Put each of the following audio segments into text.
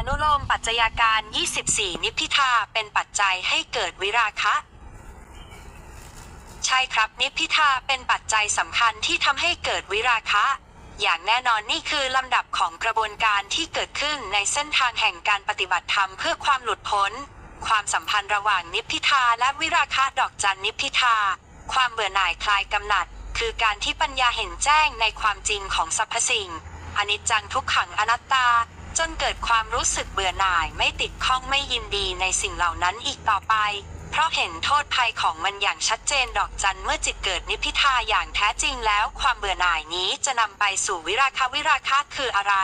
อนุโลมปัจจัยาการ 24 นิพพิทาเป็นปัจจัยให้เกิดวิราคะ ใช่ครับนิพพิทาเป็นปัจจัยสำคัญที่ทำให้เกิดวิราคะ อย่างแน่นอนนี่คือลำดับของกระบวนการที่เกิดขึ้นในเส้นทางแห่งการปฏิบัติธรรมเพื่อความหลุดพ้น ความสัมพันธ์ระหว่างนิพพิทาและวิราคะดอกจันนิพพิทา ความเบื่อหน่ายคลายกำหนัด คือการที่ปัญญาเห็นแจ้งในความจริงของสรรพสิ่งอนิจจังทุกขังอนัตตา จนเกิดความรู้สึกเบื่อหน่ายไม่ติดข้องไม่ยินดีในสิ่งเหล่านั้นอีกต่อไป เพราะเห็นโทษภัยของมันอย่างชัดเจนดอกจันเมื่อจิตเกิดนิพพิทาอย่างแท้จริงแล้ว ความเบื่อหน่ายนี้จะนำไปสู่วิราคะวิราคะคืออะไร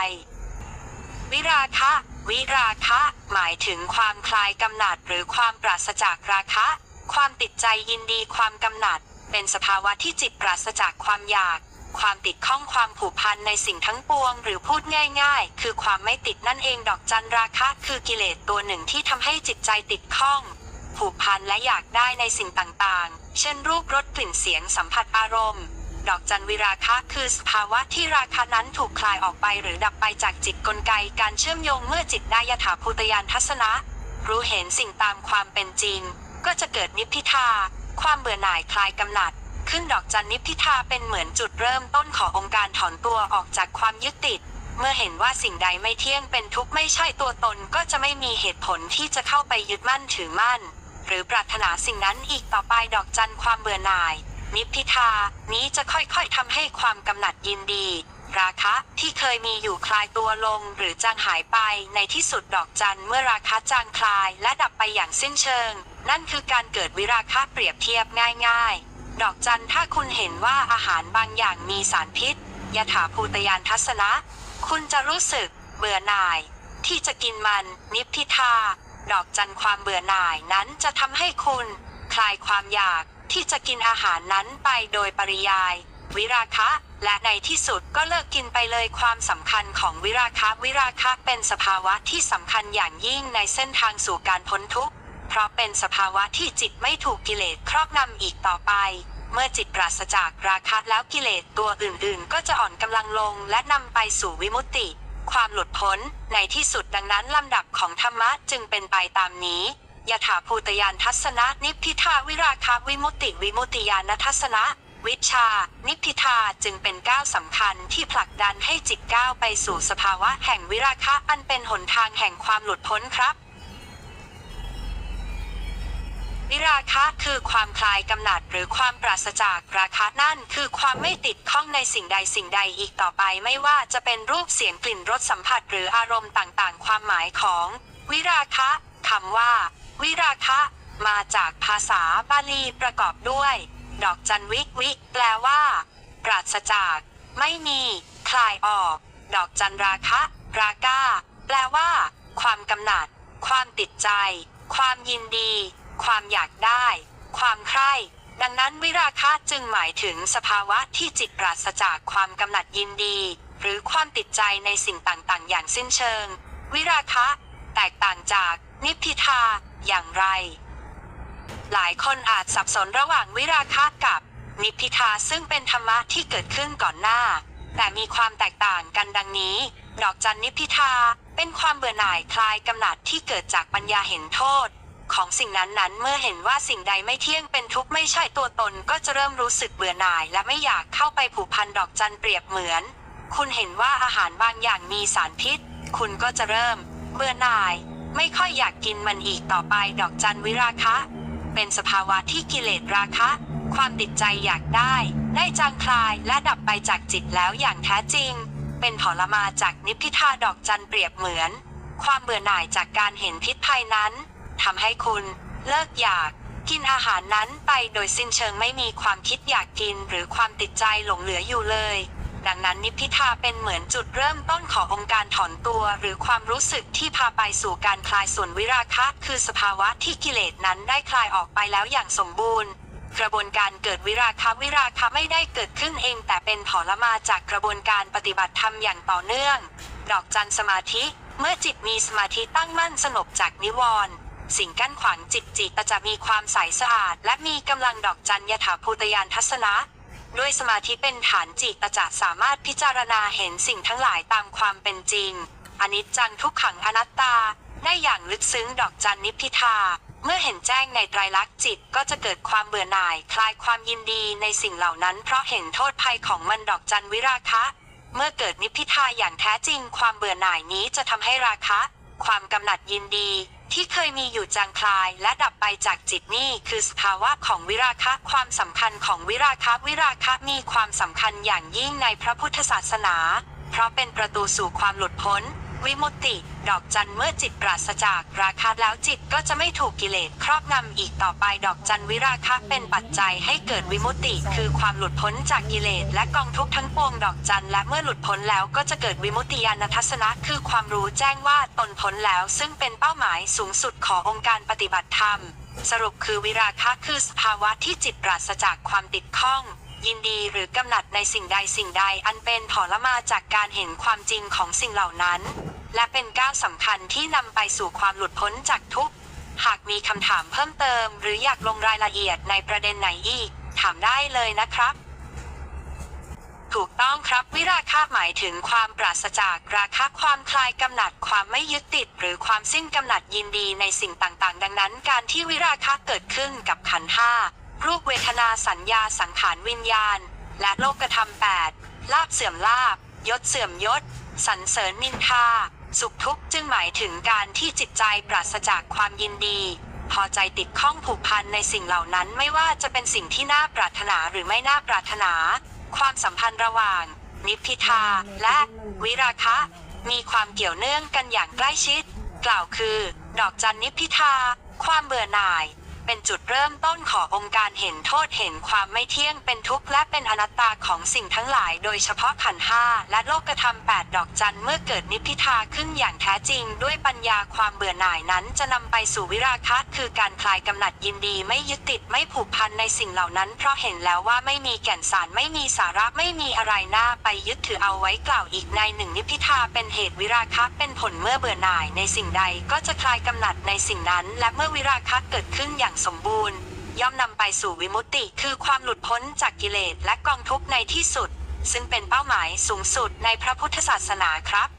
วิราคะวิราคะ หมายถึงความคลายกำหนัดหรือความปราศจากราคะ ความติดใจยินดีความกำหนัด เป็นสภาวะที่จิตปราศจากความอยาก ความติดข้องความผูกพันในสิ่งทั้งปวง หรือพูดง่าย ๆ คือความไม่ติดนั่นเองดอกจันราคะคือกิเลสตัวหนึ่งที่ทำให้จิตใจติดข้อง ผูกพันและอยากได้ในสิ่งต่างๆ เช่นรูปรสกลิ่นเสียงสัมผัสอารมณ์ ดอกจันวิราคะคือสภาวะที่ราคะนั้นถูกคลายออกไปหรือดับไปจากจิตกลไกการเชื่อมโยงเมื่อจิตได้ยถาภูตยานทัศนะ รู้เห็นสิ่งตามความเป็นจริง ก็จะเกิดนิพพิทาความเบื่อหน่ายคลายกำหนัด ขึ้นดอกจันนิพิทาเป็นเหมือนจุดเริ่มต้นขององค์การถอนตัวออกจากความยึดติด เมื่อเห็นว่าสิ่งใดไม่เที่ยงเป็นทุกข์ไม่ใช่ตัวตนก็จะไม่มีเหตุผลที่จะเข้าไปยึดมั่นถือมั่น หรือปรารถนาสิ่งนั้นอีกต่อไปดอกจันความเบื่อหน่าย นิพพิทานี้จะค่อยๆทำให้ความกำหนัดยินดี ราคะที่เคยมีอยู่คลายตัวลงหรือจางหายไปในที่สุดดอกจันเมื่อราคะจางคลายและดับไปอย่างสิ้นเชิง นั่นคือการเกิดวิราคะเปรียบเทียบง่าย ๆ ดอกจันถ้าคุณเห็นว่าอาหารบางอย่างมีสารพิษยถาภูตยานทัศนะ คุณจะรู้สึก เบื่อหน่าย ที่จะกินมัน นิพพิทา ดอกจันความเบื่อหน่ายนั้นจะทำให้คุณ คลายความอยากที่จะกินอาหารนั้นไปโดยปริยาย วิราคะ และในที่สุดก็เลิกกินไปเลยความสำคัญของวิราคะ วิราคะเป็นสภาวะที่สำคัญอย่างยิ่งในเส้นทางสู่การพ้นทุกข์ เพราะเป็นสภาวะที่จิตไม่ถูกกิเลสครอบงำอีกต่อไป เมื่อจิตปราศจากราคะแล้วกิเลสตัวอื่นๆ ก็จะอ่อนกำลังลงและนำไปสู่วิมุตติ ความหลุดพ้น ในที่สุดดังนั้นลำดับของธรรมะจึงเป็นไปตามนี้ยถาภูตยานทัศนะนิพพิทาวิราคะวิมุตติวิมุตติยานทัศนะ วิชา นิพพิทาจึงเป็นก้าวสำคัญที่ผลักดันให้จิตก้าวไปสู่สภาวะแห่งวิราคะอันเป็นหนทางแห่งความหลุดพ้นครับ วิราคะคือความคลายกำหนัดหรือความปราศจากราคะนั่นคือความไม่ติดข้องในสิ่งใดสิ่งใดอีกต่อไปไม่ว่าจะเป็นรูปเสียงกลิ่นรสสัมผัสหรืออารมณ์ต่างๆ ความหมายของ วิราคะคำว่า วิราคะ มาจากภาษาบาลีประกอบด้วย ดอกจันวิกวิ แปลว่า ปราศจาก ไม่มี คลายออก ดอกจันราคะ ราก้า แปลว่า ความกำหนัด ความติดใจ ความยินดี ความอยากได้ ความใคร่ดังนั้นวิราคะจึงหมายถึงสภาวะที่จิตปราศจากความกำหนัดยินดี หรือความติดใจในสิ่งต่างๆ อย่างสิ้นเชิง วิราคะ แตกต่างจากนิพพิทาอย่างไร หลายคนอาจสับสนระหว่างวิราคะกับนิพพิทาซึ่งเป็นธรรมะที่เกิดขึ้นก่อนหน้า แต่มีความแตกต่างกันดังนี้ ดอกจันนิพพิทาเป็นความเบื่อหน่ายคลายกำหนัดที่เกิดจากปัญญาเห็นโทษ ของสิ่งนั้นๆ เมื่อเห็นว่าสิ่งใดไม่เที่ยงเป็นทุกข์ไม่ใช่ตัวตนก็จะเริ่มรู้สึกเบื่อหน่าย และไม่อยากเข้าไปผูกพันดอกจันเปรียบเหมือน คุณเห็นว่าอาหารบางอย่างมีสารพิษ คุณก็จะเริ่ม เบื่อหน่าย ไม่ค่อยอยากกินมันอีกต่อไปดอกจันวิราคะ เป็นสภาวะที่กิเลสราคะ ความติดใจอยากได้ ได้จางคลายและดับไปจากจิตแล้วอย่างแท้จริง เป็นผลมาจากนิพพิทาดอกจันเปรียบเหมือน ความเบื่อหน่ายจากการเห็นพิษภัยนั้น ทำให้คุณเลิกอยากกินอาหารนั้นไปโดยสิ้นเชิงไม่มีความคิดอยากกินหรือความติดใจหลงเหลืออยู่เลย ดังนั้นนิพพิทาเป็นเหมือนจุดเริ่มต้นขององค์การถอนตัว หรือความรู้สึกที่พาไปสู่การคลายส่วนวิราคะคือสภาวะที่กิเลสนั้นได้คลายออกไปแล้วอย่างสมบูรณ์ กระบวนการเกิดวิราคะวิราคะไม่ได้เกิดขึ้นเอง แต่เป็นผลมาจากกระบวนการปฏิบัติธรรมอย่างต่อเนื่อง ดอกจันสมาธิ เมื่อจิตมีสมาธิตั้งมั่นสงบจากนิวรณ์ สิ่งกั้นขวางจิตจิตจะมีความใสสะอาด และมีกำลังดอกจันยถาภูตยานทัศนะด้วยสมาธิเป็นฐานจิตจะสามารถพิจารณาเห็นสิ่งทั้งหลายตามความเป็นจริง อนิจจังทุกขังอนัตตา ได้อย่างลึกซึ้งดอกจันนิพพิทา เมื่อเห็นแจ้งในไตรลักษณ์จิตก็จะเกิดความเบื่อหน่าย คลายความยินดีในสิ่งเหล่านั้นเพราะเห็นโทษภัยของมันดอกจันวิราคะ เมื่อเกิดนิพพิทาอย่างแท้จริง ความเบื่อหน่ายนี้จะทำให้ราคะ ความกำหนัดยินดี ที่เคยมีอยู่จางคลายและดับไปจากจิตนี่คือสภาวะของวิราคะความสำคัญของวิราคะวิราคะมีความสำคัญอย่างยิ่งในพระพุทธศาสนา เพราะเป็นประตูสู่ความหลุดพ้น วิมุตติ ดอกจันเมื่อจิตปราศจากราคะแล้วจิตก็จะไม่ถูกกิเลสครอบงำอีกต่อไปดอกจันวิราคะเป็นปัจจัยให้เกิดวิมุตติ คือความหลุดพ้นจากกิเลสและกองทุกข์ทั้งปวงดอกจันและเมื่อหลุดพ้นแล้วก็จะเกิดวิมุตติญาณทัศนะคือความรู้แจ้งว่าตนพ้นแล้ว ซึ่งเป็นเป้าหมายสูงสุดขององค์การปฏิบัติธรรม สรุปคือวิราคะคือสภาวะที่จิตปราศจากความติดข้องยินดีหรือกำหนัดในสิ่งใดสิ่งใดอันเป็นผลมาจากการเห็นความจริงของสิ่งเหล่านั้น และเป็นก้าวสำคัญที่นำไปสู่ความหลุดพ้นจากทุกข์ หากมีคำถามเพิ่มเติม หรืออยากลงรายละเอียดในประเด็นไหนอีก ถามได้เลยนะครับ ถูกต้องครับวิราคะหมายถึงความปราศจากราคะความคลายกำหนัดความไม่ยึดติด หรือความสิ้นกำหนัดยินดีในสิ่งต่างๆ ดังนั้น การที่วิราคะเกิดขึ้นกับขันห้ารูปเวทนาสัญญาสังขารวิญญาณ และโลกธรรมแปดลาบเสื่อมลาบยศเสื่อมยศสรรเสริญนินทา สุขทุกข์จึงหมายถึงการที่จิตใจปราศจากความยินดี พอใจติดข้องผูกพันในสิ่งเหล่านั้นไม่ว่าจะเป็นสิ่งที่น่าปรารถนาหรือไม่น่าปรารถนา ความสัมพันธ์ระหว่าง นิพพิทาและวิราคะ มีความเกี่ยวเนื่องกันอย่างใกล้ชิด กล่าวคือ ดอกจันนิพพิทา ความเบื่อหน่าย เป็นจุดเริ่มต้นขององค์การเห็นโทษเห็นความไม่เที่ยงเป็นทุกข์และเป็นอนัตตาของสิ่งทั้งหลาย โดยเฉพาะขันธ์ห้าและโลกธรรมแปดดอกจันเมื่อเกิดนิพพิทาขึ้นอย่างแท้จริง ด้วยปัญญาความเบื่อหน่ายนั้นจะนำไปสู่วิราคะคือการคลายกำหนัดยินดีไม่ยึดติดไม่ผูกพันในสิ่งเหล่านั้น เพราะเห็นแล้วว่าไม่มีแก่นสารไม่มีสาระไม่มีอะไรน่าไปยึดถือเอาไว้กล่าวอีกในหนึ่งนิพพิทาเป็นเหตุวิราคะเป็นผลเมื่อเบื่อหน่ายในสิ่งใดก็จะคลายกำหนัดในสิ่งนั้น และเมื่อวิราคะเกิดขึ้นอย่างสมบูรณ์ ย่อมนำไปสู่วิมุตติ คือความหลุดพ้นจากกิเลสและกองทุกข์ในที่สุด ซึ่งเป็นเป้าหมายสูงสุดในพระพุทธศาสนาครับ